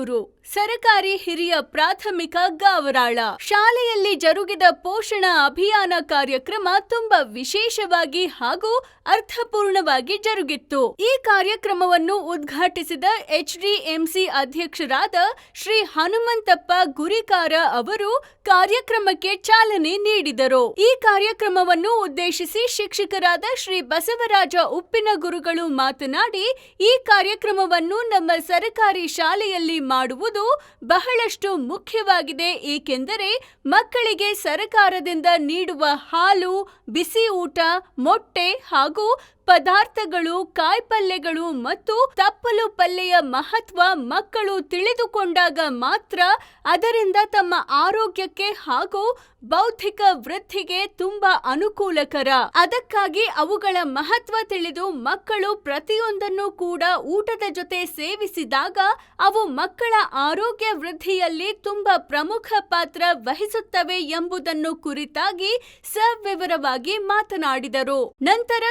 ಕುಕನೂರು ಸರಕಾರಿ ಹಿರಿಯ ಪ್ರಾಥಮಿಕ ಗಾವರಾಳ. ಶಾಲೆಯಲ್ಲಿ ಜರುಗಿದ ಪೋಷಣ ಅಭಿಯಾನ ಕಾರ್ಯಕ್ರಮ ತುಂಬಾ ವಿಶೇಷವಾಗಿ ಹಾಗೂ ಅರ್ಥಪೂರ್ಣವಾಗಿ ಜರುಗಿತ್ತು. ಈ ಕಾರ್ಯಕ್ರಮವನ್ನು ಉದ್ಘಾಟಿಸಿದ ಎಚ್ಡಿಎಂಸಿ ಅಧ್ಯಕ್ಷರಾದ ಶ್ರೀ ಹನುಮಂತಪ್ಪ ಗುರಿಕಾರ ಅವರು ಕಾರ್ಯಕ್ರಮಕ್ಕೆ ಚಾಲನೆ ನೀಡಿದರು. ಈ ಕಾರ್ಯಕ್ರಮವನ್ನು ಉದ್ದೇಶಿಸಿ ಶಿಕ್ಷಕರಾದ ಶ್ರೀ ಬಸವರಾಜ ಉಪ್ಪಿನ ಗುರುಗಳು ಮಾತನಾಡಿ, ಈ ಕಾರ್ಯಕ್ರಮವನ್ನು ನಮ್ಮ ಸರಕಾರಿ ಶಾಲೆಯಲ್ಲಿ ಮಾಡುವುದು ಬಹಳಷ್ಟು ಮುಖ್ಯವಾಗಿದೆ ಏಕೆಂದರೆ ಮಕ್ಕಳಿಗೆ ಸರಕಾರದಿಂದ ನೀಡುವ ಹಾಲು ಬಿಸಿ ಊಟ ಮೊಟ್ಟೆ ಹಾಗೂ ಪದಾರ್ಥಗಳು, ಕಾಯಿಪಲ್ಲೆಗಳು ಮತ್ತು ತಪ್ಪಲು ಪಲ್ಲೆಯ ಮಹತ್ವ ಮಕ್ಕಳು ತಿಳಿದುಕೊಂಡಾಗ ಮಾತ್ರ ಅದರಿಂದ ತಮ್ಮ ಆರೋಗ್ಯಕ್ಕೆ ಹಾಗೂ ಬೌದ್ಧಿಕ ವೃದ್ಧಿಗೆ ತುಂಬಾ ಅನುಕೂಲಕರ. ಅದಕ್ಕಾಗಿ ಅವುಗಳ ಮಹತ್ವ ತಿಳಿದು ಮಕ್ಕಳು ಪ್ರತಿಯೊಂದನ್ನು ಕೂಡ ಊಟದ ಜೊತೆ ಸೇವಿಸಿದಾಗ ಅವು ಮಕ್ಕಳ ಆರೋಗ್ಯ ವೃದ್ಧಿಯಲ್ಲಿ ತುಂಬಾ ಪ್ರಮುಖ ಪಾತ್ರ ವಹಿಸುತ್ತವೆ ಎಂಬುದನ್ನು ಕುರಿತಾಗಿ ಸವಿವರವಾಗಿ ಮಾತನಾಡಿದರು. ನಂತರ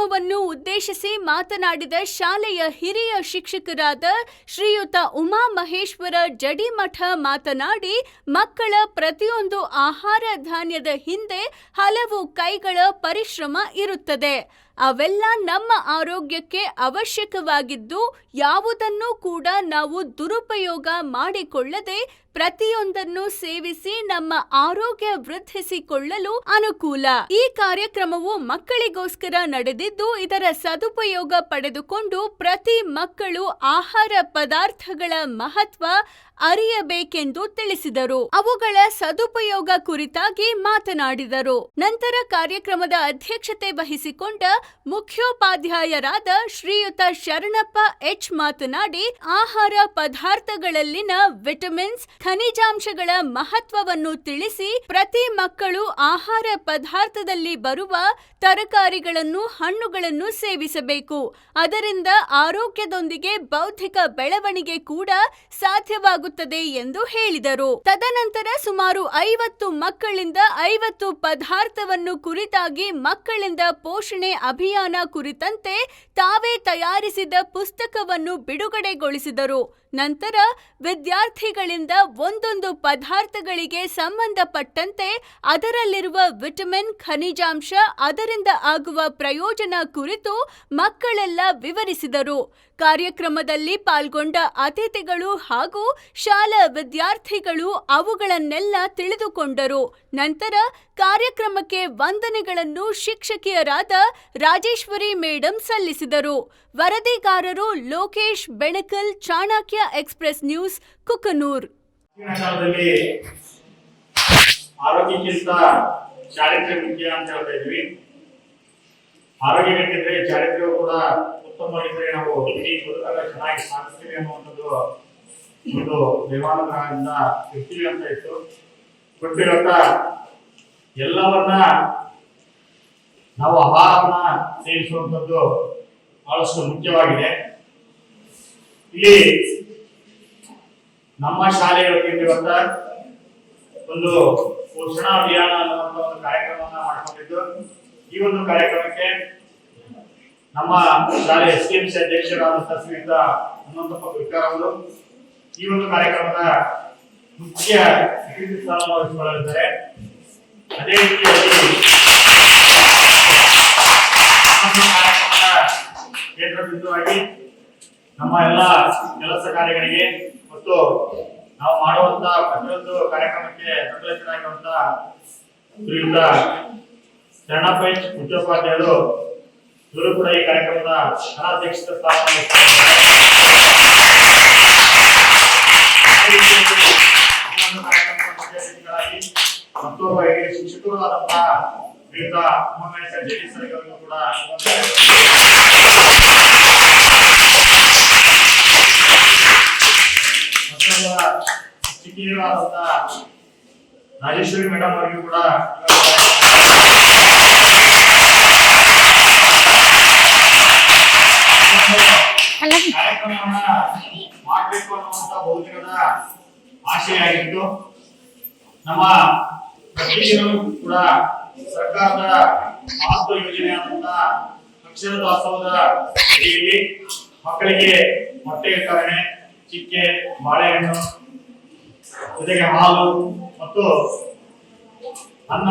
ಕಾರ್ಯಕ್ರಮವನ್ನು ಉದ್ದೇಶಿಸಿ ಮಾತನಾಡಿದ ಶಾಲೆಯ ಹಿರಿಯ ಶಿಕ್ಷಕರಾದ ಶ್ರೀಯುತ ಉಮಾ ಮಹೇಶ್ವರ ಜಡಿಮಠ ಮಾತನಾಡಿ, ಮಕ್ಕಳ ಪ್ರತಿಯೊಂದು ಆಹಾರ ಧಾನ್ಯದ ಹಿಂದೆ ಹಲವು ಕೈಗಳ ಪರಿಶ್ರಮ ಇರುತ್ತದೆ. ಅವೆಲ್ಲ ನಮ್ಮ ಆರೋಗ್ಯಕ್ಕೆ ಅವಶ್ಯಕವಾಗಿದ್ದು, ಯಾವುದನ್ನು ಕೂಡ ನಾವು ದುರುಪಯೋಗ ಮಾಡಿಕೊಳ್ಳದೆ ಪ್ರತಿಯೊಂದನ್ನು ಸೇವಿಸಿ ನಮ್ಮ ಆರೋಗ್ಯ ವೃದ್ಧಿಸಿಕೊಳ್ಳಲು ಅನುಕೂಲ. ಈ ಕಾರ್ಯಕ್ರಮವು ಮಕ್ಕಳಿಗೋಸ್ಕರ ನಡೆದಿದ್ದು, ಇದರ ಸದುಪಯೋಗ ಪಡೆದುಕೊಂಡು ಪ್ರತಿ ಮಕ್ಕಳು ಆಹಾರ ಪದಾರ್ಥಗಳ ಮಹತ್ವ ಅರಿಯಬೇಕೆಂದು ತಿಳಿಸಿದರು. ಅವುಗಳ ಸದುಪಯೋಗ ಕುರಿತಾಗಿ ಮಾತನಾಡಿದರು. ನಂತರ ಕಾರ್ಯಕ್ರಮದ ಅಧ್ಯಕ್ಷತೆ ವಹಿಸಿಕೊಂಡ ಮುಖ್ಯೋಪಾಧ್ಯಾಯರಾದ ಶ್ರೀಯುತ ಶರಣಪ್ಪ ಎಚ್ ಮಾತನಾಡಿ, ಆಹಾರ ಪದಾರ್ಥಗಳಲ್ಲಿನ ವಿಟಮಿನ್ಸ್ ಖನಿಜಾಂಶಗಳ ಮಹತ್ವವನ್ನು ತಿಳಿಸಿ ಪ್ರತಿ ಮಕ್ಕಳು ಆಹಾರ ಪದಾರ್ಥದಲ್ಲಿ ಬರುವ ತರಕಾರಿಗಳನ್ನು, ಹಣ್ಣುಗಳನ್ನು ಸೇವಿಸಬೇಕು. ಅದರಿಂದ ಆರೋಗ್ಯದೊಂದಿಗೆ ಬೌದ್ಧಿಕ ಬೆಳವಣಿಗೆ ಕೂಡ ಸಾಧ್ಯವಾಗುತ್ತದೆ ಎಂದು ಹೇಳಿದರು. ತದನಂತರ ಸುಮಾರು ಐವತ್ತು ಮಕ್ಕಳಿಂದ ಐವತ್ತು ಪದಾರ್ಥವನ್ನು ಕುರಿತಾಗಿ ಮಕ್ಕಳಿಂದ ಪೋಷಣೆ ಅಭಿಯಾನ ಕುರಿತಂತೆ ತಾವೇ ತಯಾರಿಸಿದ ಪುಸ್ತಕವನ್ನು ಬಿಡುಗಡೆಗೊಳಿಸಿದರು. ನಂತರ ವಿದ್ಯಾರ್ಥಿಗಳಿಂದ ಒಂದೊಂದು ಪದಾರ್ಥಗಳಿಗೆ ಸಂಬಂಧಪಟ್ಟಂತೆ ಅದರಲ್ಲಿರುವ ವಿಟಮಿನ್, ಖನಿಜಾಂಶ, ಅದರಿಂದ ಆಗುವ ಪ್ರಯೋಜನ ಕುರಿತು ಮಕ್ಕಳೆಲ್ಲ ವಿವರಿಸಿದರು. ಕಾರ್ಯಕ್ರಮದಲ್ಲಿ ಪಾಲ್ಗೊಂಡ ಅತಿಥಿಗಳು ಹಾಗೂ ಶಾಲಾ ವಿದ್ಯಾರ್ಥಿಗಳು ಅವುಗಳನ್ನೆಲ್ಲ ತಿಳಿದುಕೊಂಡರು. ನಂತರ ಕಾರ್ಯಕ್ರಮಕ್ಕೆ ವಂದನೆಗಳನ್ನು ಶಿಕ್ಷಕಿಯರಾದ ರಾಜೇಶ್ವರಿ ಮೇಡಂ ಸಲ್ಲಿಸಿದರು. ವರದಿಗಾರರು ಲೋಕೇಶ್ ಬೆಣಕಲ್ ಚಾಣಕ್ಯ ಎಕ್ಸ್ಪ್ರೆಸ್ ನ್ಯೂಸ್, ಕುಕನೂರ್. ಆರೋಗ್ಯಕ್ಕಿಂತ ಚಾರಿತ್ರ್ಯ ಮುಖ್ಯ ಅಂತ ಹೇಳ್ತಾ ಇದ್ವಿ ಆರೋಗ್ಯ ಬೇಕಿದ್ರೆ ಚಾರಿತ್ರ್ಯವು ಕೂಡ ಉತ್ತಮವಾಗಿದ್ರೆ ನಾವು ಇಡೀ ಬದುಕಾಗ ಚೆನ್ನಾಗಿ ಸಾಧಿಸ್ತೀವಿ ಅನ್ನುವಂಥದ್ದು ಒಂದು ದೇವಾಲಯದಿಂದ ಇರ್ತೀವಿ ಅಂತ ಇತ್ತು. ಗೊತ್ತಿರತ್ತ ಎಲ್ಲವನ್ನ ನಾವು ಆಹಾರವನ್ನ ಸೇವಿಸುವಂಥದ್ದು ಬಹಳಷ್ಟು ಮುಖ್ಯವಾಗಿದೆ. ಇಲ್ಲಿ ನಮ್ಮ ಶಾಲೆಯ ವತಿಯಿಂದ ಒಂದು ಪೋಷಣಾ ಅಭಿಯಾನ ಅನ್ನುವಂತ ಒಂದು ಕಾರ್ಯಕ್ರಮವನ್ನು ಮಾಡಿಕೊಂಡಿದ್ದು. ಈ ಒಂದು ಕಾರ್ಯಕ್ರಮಕ್ಕೆ ನಮ್ಮ ಶಾಲೆ ಎಸ್ ಡಿ ಎಂ ಸಿ ಅಧ್ಯಕ್ಷರಾದಂತಹ ಶ್ರೀಯುತ ಹನುಮಂತಪ್ಪ ಅವರು ಈ ಒಂದು ಕಾರ್ಯಕ್ರಮದ ಮುಖ್ಯ ಸ್ಥಾನವನ್ನು ವಹಿಸಿಕೊಳ್ಳಲಿದ್ದಾರೆ. ಅದೇ ರೀತಿಯಾಗಿ ನಮ್ಮ ಕಾರ್ಯಕ್ರಮದ ಕೇಂದ್ರ ನಮ್ಮ ಎಲ್ಲ ಕೆಲಸ ಕಾರ್ಯಗಳಿಗೆ ಮತ್ತು ನಾವು ಮಾಡುವಂತ ಪ್ರತಿಯೊಂದು ಕಾರ್ಯಕ್ರಮಕ್ಕೆ ಸಂಕಲಿತರಾಗಿರುವಂತ ಶ್ರೀಯುತ ಶರಣಪ್ಪ ಮುಖ್ಯೋಪಾಧ್ಯಾಯರು, ಇವರು ಕೂಡ ಈ ಕಾರ್ಯಕ್ರಮದ ಅನಾಧ್ಯಕ್ಷತೆ ಸ್ಥಾನ ಮತ್ತು ಶಿಕ್ಷಕರು ಆದಂತಹ ಶ್ರೀಯುತ ಉಮಾಮೇಶ ಜಗದೀಶ್ ಅವರಿಗೂ ಕೂಡ ಆದಂತಹ ರಾಜೇಶ್ವರಿ ಮೇಡಮ್ ಅವರಿಗೂ ಕೂಡ ಕಾರ್ಯಕ್ರಮವನ್ನ ಮಾಡಬೇಕು ಅನ್ನುವಂತ ಬಹುದಿನದ ಆಶೆಯಾಗಿತ್ತು ನಮ್ಮ ಪ್ರತಿದಿನವೂ ಕೂಡ ಸರ್ಕಾರದ ಮಹತ್ವ ಯೋಜನೆ ಆದಂತ ಅಕ್ಷರ ದಾಸೋಹದ ಅಡಿಯಲ್ಲಿ ಮಕ್ಕಳಿಗೆ ಮೊಟ್ಟೆ ಕರಣೆ ಚಿಕ್ಕೆ ಬಾಳೆಹಣ್ಣು ಜೊತೆಗೆ ಹಾಲು ಮತ್ತು ಅನ್ನ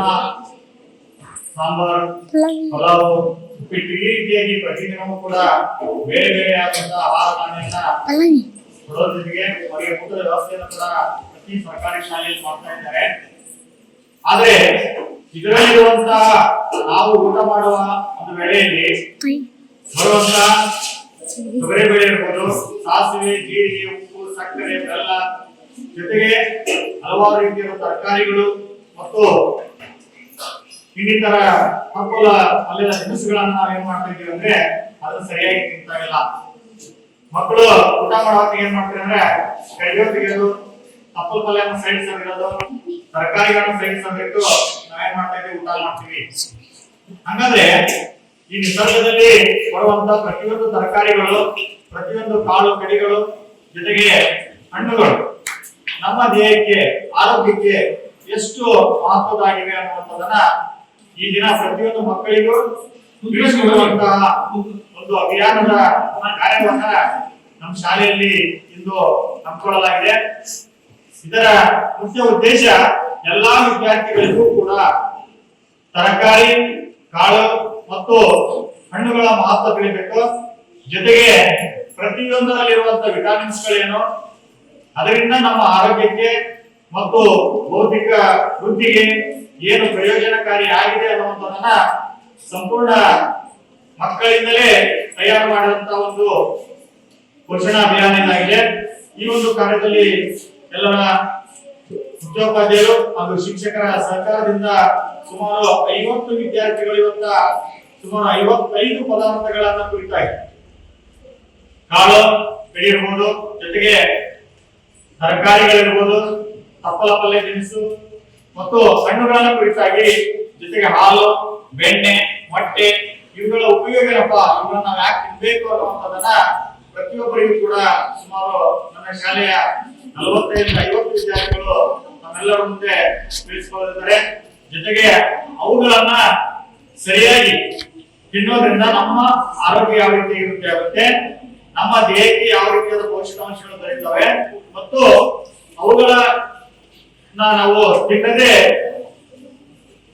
ಸಾಂಬಾರ್ ಪಲಾವು ಉಪ್ಪಿಟ್ಟು ಈ ರೀತಿಯಾಗಿ ಪ್ರತಿದಿನವೂ ಕೂಡ ಬೇರೆ ಬೇರೆ ಆದಂತಹ ಆಹಾರ ಧಾನ್ಯ ಜೊತೆಗೆ ಅವರಿಗೆ ಊಟದ ವ್ಯವಸ್ಥೆಯನ್ನು ಕೂಡ ಪ್ರತಿ ಸರ್ಕಾರಿ ಶಾಲೆಯಲ್ಲಿ ಮಾಡ್ತಾ ಇದ್ದಾರೆ. ಆದ್ರೆ ಇದರಲ್ಲಿರುವಂತಹ ನಾವು ಊಟ ಮಾಡುವ ಒಂದು ವೇಳೆಯಲ್ಲಿ ಬರುವಂತ ತೊಗರಿಬೇಳೆ ಇರ್ಬೋದು ಸಾಸಿವೆ ಜೀರಿಗೆ ಉಪ್ಪು ಸಕ್ಕರೆ ಬೆಲ್ಲ ಜೊತೆಗೆ ಹಲವಾರು ರೀತಿಯ ತರಕಾರಿಗಳು ಮತ್ತು ಇನ್ನಿತರ ಹಕ್ಕುಲ ಅಲ್ಲಿನ ತಿನಿಸುಗಳನ್ನ ಏನ್ ಮಾಡ್ತಾ ಇದೀವಿ ಅಂದ್ರೆ ಅದನ್ನ ಸರಿಯಾಗಿ ತಿಂತಾ ಇಲ್ಲ. ಮಕ್ಕಳು ಊಟ ಮಾಡೋಕೆ ಏನ್ ಮಾಡ್ತಾರೆ ಅಂದ್ರೆ ಕೈಯೋ ತೆಗೆಯೋದು ತಪ್ಪಲ್ ಪಲ್ಯನ ಸೈಡ್ ಸರಿಯೋದು ತರಕಾರಿಗಳನ್ನ ಸೈಡ್ ಸರಿಟ್ಟು ನಾವೇನ್ ಮಾಡ್ತಾ ಇದೀವಿ ಊಟ ಮಾಡ್ತೀವಿ. ಹಂಗಂದ್ರೆ ಈ ನಿಸರ್ಗದಲ್ಲಿ ಬರುವಂತ ಪ್ರತಿಯೊಂದು ತರಕಾರಿಗಳು, ಪ್ರತಿಯೊಂದು ಕಾಳು ಕಡಿಗಳು ಜೊತೆಗೆ ಹಣ್ಣುಗಳು ನಮ್ಮ ದೇಹಕ್ಕೆ ಆರೋಗ್ಯಕ್ಕೆ ಎಷ್ಟು ಮಹತ್ವದಾಗಿವೆ ಅನ್ನುವಂಥದ್ದನ್ನ ಈ ದಿನ ಪ್ರತಿಯೊಂದು ಮಕ್ಕಳಿಗೂ ತಿಳಿಸಿಕೊಡುವಂತಹ ಒಂದು ಅಭಿಯಾನದ ಕಾರ್ಯವನ್ನ ನಮ್ಮ ಶಾಲೆಯಲ್ಲಿ ಇಂದು ಹಮ್ಮಿಕೊಳ್ಳಲಾಗಿದೆ. ಇದರ ಮುಖ್ಯ ಉದ್ದೇಶ ಎಲ್ಲಾ ವಿದ್ಯಾರ್ಥಿಗಳಿಗೂ ಕೂಡ ತರಕಾರಿ, ಕಾಳು ಮತ್ತು ಹಣ್ಣುಗಳ ಮಹತ್ವ ತಿಳಿಬೇಕು. ಜೊತೆಗೆ ಪ್ರತಿಯೊಂದರಲ್ಲಿರುವಂತಹ ವಿಟಾಮಿನ್ಸ್ಗಳೇನು ಅದರಿಂದ ನಮ್ಮ ಆರೋಗ್ಯಕ್ಕೆ ಮತ್ತು ಭೌತಿಕ ವೃದ್ಧಿಗೆ ಏನು ಪ್ರಯೋಜನಕಾರಿ ಆಗಿದೆ ಅನ್ನುವಂಥದ್ದನ್ನ ಸಂಪೂರ್ಣ ಮಕ್ಕಳಿಂದಲೇ ತಯಾರು ಮಾಡಿದಂತ ಒಂದು ಪೋಷಣಾ ಅಭಿಯಾನ ಇದಾಗಿದೆ ಈ ಒಂದು ಕಾರ್ಯದಲ್ಲಿ ಎಲ್ಲರ ಮುಖ್ಯೋಪಾಧ್ಯಾಯರು ಹಾಗೂ ಶಿಕ್ಷಕರ ಸಹಕಾರದಿಂದ ಸುಮಾರು ಐವತ್ತು ವಿದ್ಯಾರ್ಥಿಗಳು ಇವತ್ತ ಸುಮಾರು ಐವತ್ತೈದು ಪದಾರ್ಥಗಳನ್ನ ಕುರಿತಾಗಿ ಕಾಳು ಬೆಳೆಯಿರ್ಬೋದು ಜೊತೆಗೆ ತರಕಾರಿಗಳಿರ್ಬೋದು ತಪ್ಪಲ ಪಲ್ಯ ತಿನಿಸು, ಮತ್ತು ಹಣ್ಣುಗಳನ್ನ ಕುರಿತಾಗಿ ಜೊತೆಗೆ ಹಾಲು, ಬೆಣ್ಣೆ, ಮೊಟ್ಟೆ, ಇವುಗಳ ಉಪಯೋಗ ಏನಪ್ಪ ಇವುಗಳನ್ನ ನಾವು ಯಾಕೆ ತಿನ್ಬೇಕು ಅನ್ನುವಂಥದ್ದನ್ನ ಪ್ರತಿಯೊಬ್ಬರಿಗೂ ಕೂಡ ಸುಮಾರು ನನ್ನ ಶಾಲೆಯ ನಲವತ್ತೈದರಿಂದ ಐವತ್ತು ವಿದ್ಯಾರ್ಥಿಗಳು ನಮ್ಮೆಲ್ಲರ ಮುಂದೆ ತಿಳಿಸಿಕೊಳ್ಳಿದ್ದಾರೆ ಜೊತೆಗೆ ಅವುಗಳನ್ನ ಸರಿಯಾಗಿ ತಿನ್ನೋದ್ರಿಂದ ನಮ್ಮ ಆರೋಗ್ಯ ಯಾವ ರೀತಿ ಇರುತ್ತೆ ಆಗುತ್ತೆ ನಮ್ಮ ದೇಹಕ್ಕೆ ಯಾವ ರೀತಿಯಾದ ಪೌಷ್ಟಿಕಾಂಶಗಳು ದೊರೆಯುತ್ತವೆ ಮತ್ತು ಅವುಗಳ ನಾವು ತಿನ್ನದೆ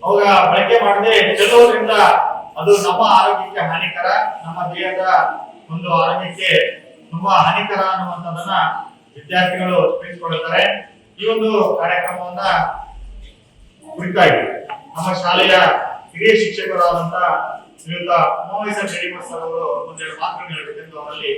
ಅವಾಗ ಬಳಕೆ ಮಾಡದೆ ಚೆಲ್ಲೋದ್ರಿಂದ ಅದು ನಮ್ಮ ಆರೋಗ್ಯಕ್ಕೆ ಹಾನಿಕರ, ನಮ್ಮ ದೇಹದ ಒಂದು ಆರೋಗ್ಯಕ್ಕೆ ತುಂಬಾ ಹಾನಿಕರ ಅನ್ನುವಂಥದ್ದನ್ನ ವಿದ್ಯಾರ್ಥಿಗಳು ತಿಳಿಸಿಕೊಳ್ಳುತ್ತಾರೆ ಈ ಒಂದು ಕಾರ್ಯಕ್ರಮವನ್ನ ಕುರಿತಾಗಿ ನಮ್ಮ ಶಾಲೆಯ ಹಿರಿಯ ಶಿಕ್ಷಕರಾದಂತ ಶ್ರೀಯುತ ಮೋಹಿಸ ಶ್ರೀನಿವಾಸ್ ಅವರು ಒಂದೆರಡು ಮಾತುಗಳನ್ನು ಹೇಳಬೇಕೆಂದು ಅವರಲ್ಲಿ.